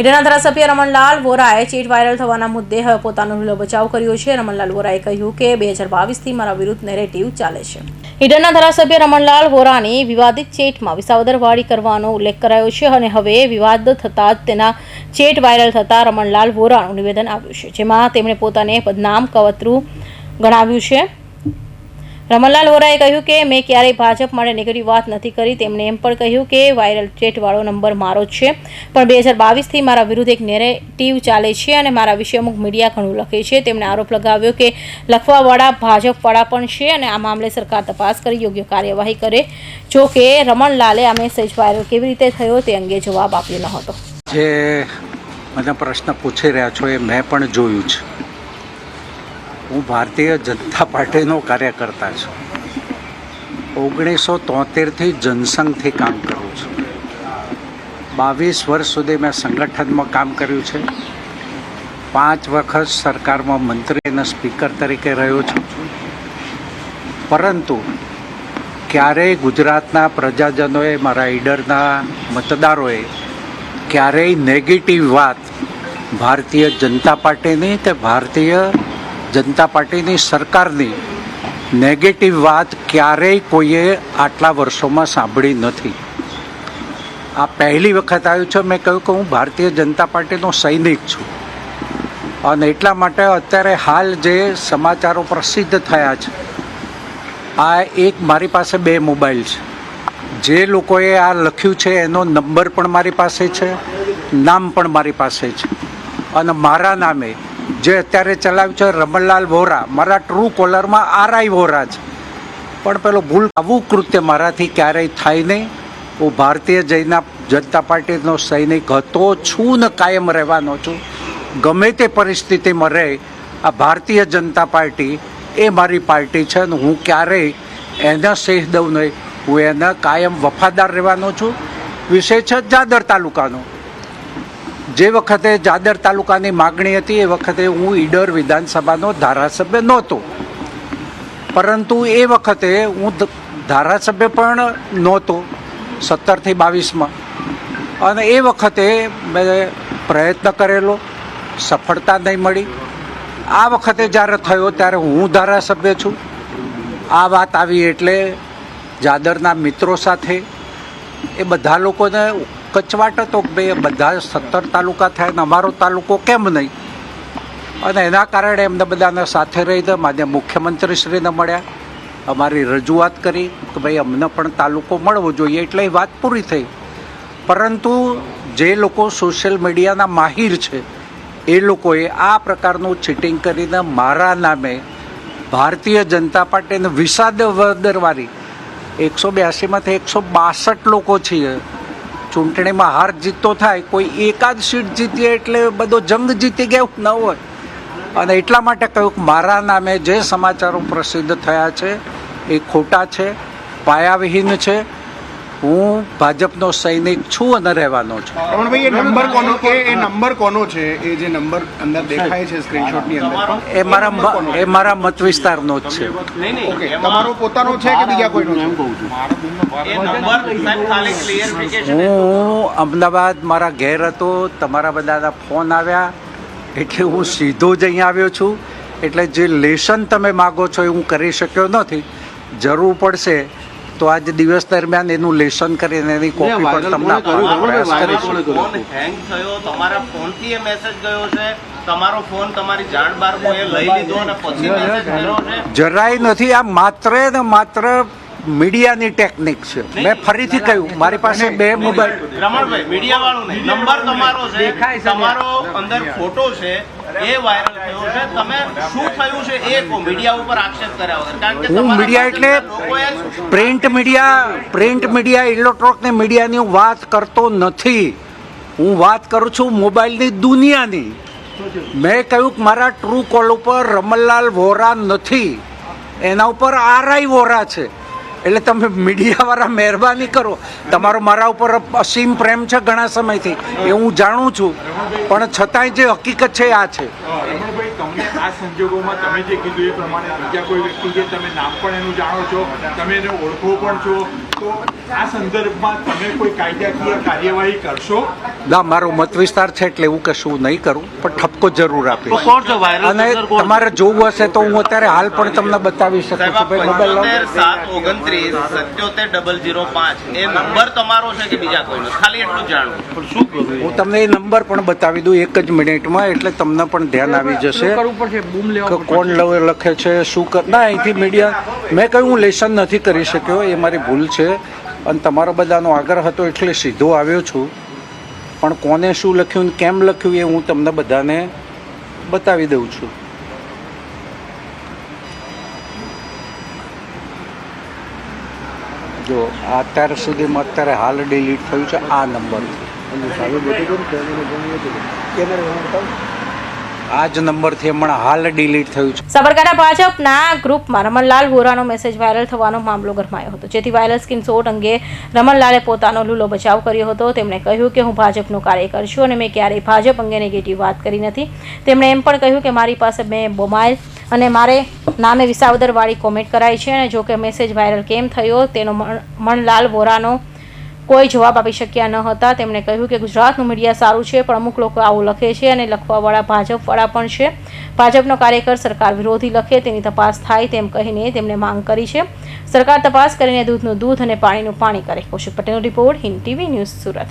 ઈડરના ધારાસભ્ય Ramanlal વોરાએ cheat viral થવાના મુદ્દે હવે પોતાનો હુલ્લો બચાવ કર્યો છે. રમણલાલ વોરાએ કહ્યું કે બે હજાર બાવીસથી મારા વિરુદ્ધ નેરેટિવ ચાલે છે. ઈડરના ધારાસભ્ય રમણલાલ વોરાની વિવાદિત ચેટમાં વિસાવદરવાળી કરવાનો ઉલ્લેખ કરાયો છે અને હવે વિવાદ થતાં જ તેના ચેટ વાયરલ થતાં રમણલાલ વોરાનું નિવેદન આવ્યું છે, જેમાં તેમણે પોતાને બદનામ કવતરું ગણાવ્યું છે. રમણલાલ વોરાએ કહ્યું કે, મેં ક્યારેય ભાજપ માટે નેગેટિવ વાત નથી કરી. તેમણે એમ પણ કહ્યું કે, વાયરલ ચેટવાળો નંબર મારો જ છે. પણ બે હજાર બાવીસથી મારા વિરુદ્ધ એક નેરેટિવ ચાલે છે અને મારા વિશે અમુક મીડિયા ઘણું લખે છે. તેમણે આરોપ લગાવ્યો કે, લખવાવાળા ભાજપવાળા પણ છે અને આ મામલે સરકાર તપાસ કરી, યોગ્ય કાર્યવાહી કરે. જો કે, રમણલાલે આ મેસેજ વાયરલ કેવી રીતે થયો તે અંગે જવાબ આપ્યો ન હતો. જે મને પ્રશ્ન પૂછી રહ્યા છો એ મેં પણ જોયું છે. હું ભારતીય જનતા પાર્ટીનો કાર્યકર્તા છું. ઓગણીસો તોતેરથી જનસંઘથી કામ કરું છું. બાવીસ વર્ષ સુધી મેં સંગઠનમાં કામ કર્યું છે. પાંચ વખત સરકારમાં મંત્રી અને સ્પીકર તરીકે રહ્યો છું. પરંતુ ક્યારેય ગુજરાતના પ્રજાજનોએ, મારા ઈડરના મતદારોએ ક્યારેય નેગેટિવ વાત ભારતીય જનતા પાર્ટીની કે ભારતીય જનતા પાર્ટીની સરકારની નેગેટિવ વાત ક્યારેય કોઈએ આટલા વર્ષોમાં સાંભળી નથી. આ પહેલી વખત આવ્યું છે. મેં કહ્યું કે હું ભારતીય જનતા પાર્ટીનો સૈનિક છું. અને એટલા માટે અત્યારે હાલ જે સમાચારો પ્રસિદ્ધ થયા છે, આ એક મારી પાસે બે મોબાઈલ છે. જે લોકોએ આ લખ્યું છે, એનો નંબર પણ મારી પાસે છે, નામ પણ મારી પાસે છે. અને મારા નામે જે અત્યારે ચલાવ્યું છે રમણલાલ વોરા. મારા ટ્રુ કોલરમાં આરઆઈ વોરા છે પણ પેલો ભૂલ આવું કૃત્ય મારાથી ક્યારેય થાય નહીં. હું ભારતીય જૈના જનતા પાર્ટીનો સૈનિક હતો, છું ને કાયમ રહેવાનો છું. ગમે તે પરિસ્થિતિમાં રહે, આ ભારતીય જનતા પાર્ટી એ મારી પાર્ટી છે ને હું ક્યારેય એના સેહ દઉં નહીં. હું એના કાયમ વફાદાર રહેવાનો છું. વિશેષ જાદર તાલુકાનો. જે વખતે જાદર તાલુકાની માગણી હતી, એ વખતે હું ઈડર વિધાનસભાનો ધારાસભ્ય નહોતો. પરંતુ એ વખતે હું ધારાસભ્ય પણ નહોતો, સત્તરથી બાવીસમાં. અને એ વખતે મેં પ્રયત્ન કરેલો, સફળતા નહીં મળી. આ વખતે જ્યારે થયો ત્યારે હું ધારાસભ્ય છું. આ વાત આવી એટલે જાદરના મિત્રો સાથે એ બધા લોકોને કચવાટ હતો ભાઈ બધા સત્તર તાલુકા થાય ને અમારો તાલુકો કેમ નહીં? અને એના કારણે એમને બધાને સાથે રહીને માન્ય મુખ્યમંત્રીશ્રીને મળ્યા. અમારી રજૂઆત કરી કે ભાઈ, અમને પણ તાલુકો મળવો જોઈએ એટલે એ વાત પૂરી થઈ. પરંતુ જે લોકો સોશિયલ મીડિયાના માહિર છે, એ લોકોએ આ પ્રકારનું ચીટિંગ કરીને મારા નામે ભારતીય જનતા પાર્ટીને વિષાદ વદરવારી એકસો બ્યાસીમાંથી એકસો બાસઠ લોકો છીએ. ચૂંટણીમાં હાર જીત તો થાય, કોઈ એકાદ સીટ જીતીએ એટલે બધો જંગ જીતી ગયો, ન હોય. અને એટલા માટે કહ્યું મારા નામે જે સમાચારો પ્રસિદ્ધ થયા છે, એ ખોટા છે, પાયાવિહીન છે હું ભાજપનો સૈનિક છું અને રહેવાનો છું. રમણભાઈ એ નંબર કોનો એ એ નંબર કોનો છે? એ જે નંબર અંદર દેખાય છે સ્ક્રીનશોટની અંદર એ મારા એ મારા મત વિસ્તારનો જ છે. ઓકે તમારો પોતાનો છે કે બીજા કોઈનો છે? એ નંબર સાહેબ ખાલી ક્લિયરિફિકેશન હું અમદાવાદ મારા ઘેર હતો તમારા બધાના ફોન આવ્યા એટલે હું સીધો જ અહીંયા આવ્યો છું. એટલે જે લેશન તમે માગો છો એ હું કરી શક્યો નથી. જરૂર પડશે તો આજ દિવસ દરમિયાન એનું લેસન કરીને એની કોપી પણ તમને આપવાનો પ્રયાસ કરીશું. ફોન હેંગ થયો તમારા ફોનથી એ મેસેજ ગયો છે તમારો ફોન તમારી જાણ બાર એ લઈ લીધો અને પછી મેસેજ કર્યો છે. જરાય નથી આ માત્ર ને માત્ર મીડિયાની ટેકનિક છે. મેં ફરીથી કહ્યું મારી પાસે બે મોબાઈલ રમણભાઈ મીડિયા વાળું નહીં. નંબર તમારો છે તમારો અંદર ફોટો છે એ વાયરલ થયો છે. તમે શું થયું છે એ કો મીડિયા ઉપર આક્ષેપ કર્યા વગર. કારણ કે હું તમારા મીડિયા એટલે print media print media electronic મીડિયાની હું વાત કરતો નથી. હું વાત કરું છું મોબાઈલની દુનિયાની. મેં કહ્યું કે મારા ટ્રુ કોલ ઉપર રમણલાલ વોરા નથી. એના ઉપર આરઆઈ વોરા છે. એટલે તમે મીડિયાવાળા મહેરબાની કરો. તમારો મારા ઉપર અસીમ પ્રેમ છે ઘણા સમયથી. એ હું જાણું છું. પણ છતાંય જે હકીકત છે આ છે. તમે જે કીધું એ પ્રમાણે બીજા કોઈ વ્યક્તિ છે તમે નામ પણ એનું જાણો છો, તમે એને ઓળખો પણ છો તો આ સંદર્ભમાં તમે કોઈ કાયદાકીય કાર્યવાહી કરશો? ના મારો મત વિસ્તાર છે એટલે એવું કશું નહીં કરું પણ ઠપકો જરૂર આપીશ કોણ અને તમારે જોવું હશે તો હું અત્યારે હાલ પણ તમને બતાવી શકું છું. ભાઈ મોબાઈલ સાત ઓગણત્રીસ સત્યોતેર ડબલ ઝીરો પાંચ એ નંબર તમારો છે કે બીજા કોઈનો? ખાલી એટલું જાણવું પણ શું કરું? હું તમને એ નંબર પણ બતાવી દઉં એક જ મિનિટમાં એટલે તમને પણ ધ્યાન આવી જશે કે કોણ લવ- લખે છે શું કર ના અહીંથી મીડિયા મેં કહ્યું હું લેસન નથી કરી શક્યો એ મારી ભૂલ છે. અને તમારો બધાનો આગ્રહ હતો એટલે સીધો આવ્યો છું. પણ કોને શું લખ્યું ને કેમ લખ્યું એ હું તમને બધાને બતાવી દઉં છું. જો, અત્યાર સુધીમાં અત્યારે હાલ ડિલીટ થયું છે આ નંબર આ નંબરથી હમણાં હાલ ડિલીટ થયું છે. સાબરકાંઠા ભાજપના ગ્રુપમાં રમણલાલ વોરાનો મેસેજ વાયરલ થવાનો મામલો ગરમાયો હતો. જેથી વાયરલ સ્કીન સોટ અંગે રમણલાલે પોતાનો લૂલો બચાવ કર્યો હતો. તેમણે કહ્યું કે હું ભાજપનો કાર્યકર છું અને મેં ક્યારેય ભાજપ અંગે નેગેટિવ વાત કરી નથી. તેમણે એમ પણ કહ્યું કે મારી પાસે મેં બોમાઇલ અને મારે નામે વિસાવદરવાળી કોમેન્ટ કરાઈ છે અને જો કે મેસેજ વાયરલ કેમ થયો તેનો મણ- મણલાલ વોરાનો કોઈ જવાબ આપી શક્યા ન હતા. તેમણે કહ્યું કે ગુજરાતનું મીડિયા સારું છે, પણ અમુક લોકો આવું લખે છે અને લખવાવાળા ભાજપવાળા પણ છે. ભાજપનો કાર્યકર સરકાર વિરોધી લખે, તેની તપાસ થાય તેમ કહીને તેમણે માંગ કરી છે. સરકાર તપાસ કરીને દૂધનું દૂધ અને પાણીનું પાણી કરે. કૌશિક પટેલનો report Hind TV news Surat.